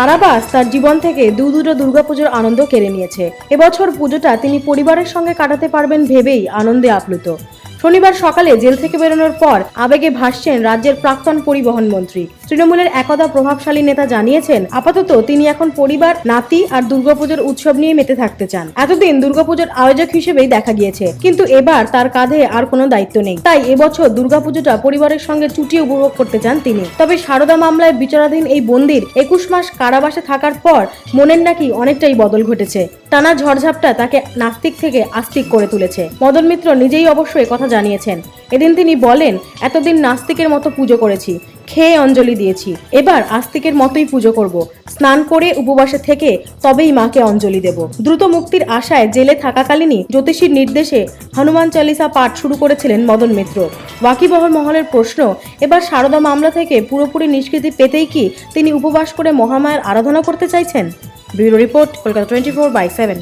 কারাবাস তার জীবন থেকে দু দুটো দুর্গাপুজোর আনন্দ কেড়ে নিয়েছে। এবছর পুজোটা তিনি পরিবারের সঙ্গে কাটাতে পারবেন ভেবেই আনন্দে আপ্লুত। শনিবার সকালে জেল থেকে বেরোনোর পর আবেগে ভাসছেন রাজ্যের প্রাক্তন পরিবহন মন্ত্রী। তৃণমূলের একদা প্রভাবশালী নেতা জানিয়েছেন, আপাতত তিনি এখন পরিবার, নাতি আর দুর্গাপুজোর উৎসব নিয়ে মেতে থাকতে চান। এতদিন দুর্গাপুজোর আয়োজক হিসেবেই দেখা গিয়েছে, কিন্তু এবার তার কাঁধে আর কোনো দায়িত্ব নেই। তাই এবছর দুর্গাপুজোটা পরিবারের সঙ্গে চুটিয়ে উপভোগ করতে চান তিনি। তবে সারদা মামলায় বিচারাধীন এই বন্দির একুশ মাস কারাবাসে থাকার পর মনের নাকি অনেকটাই বদল ঘটেছে। টানা ঝড়ঝাপটা তাকে নাস্তিক থেকে আস্তিক করে তুলেছে। মদন মিত্র নিজেই অবশ্য কথা জানিয়েছেন। এদিন তিনি বলেন, এতদিন নাস্তিকের মতো পুজো করেছি, খেয়ে অঞ্জলি দিয়েছি। এবার আস্তিকের মতোই পুজো করব। স্নান করে উপবাসে থেকে তবেই মাকে অঞ্জলি দেব। দ্রুত মুক্তির আশায় জেলে থাকাকালীনই জ্যোতিষীর নির্দেশে হনুমান চালিসা পাঠ শুরু করেছিলেন মদন মিত্র। ওয়াকিবহল মহলের প্রশ্ন, এবার সারদা মামলা থেকে পুরোপুরি নিষ্কৃতি পেতেই কি তিনি উপবাস করে মহামায়ের আরাধনা করতে চাইছেন? Bureau report, Kolkata twenty four by seven.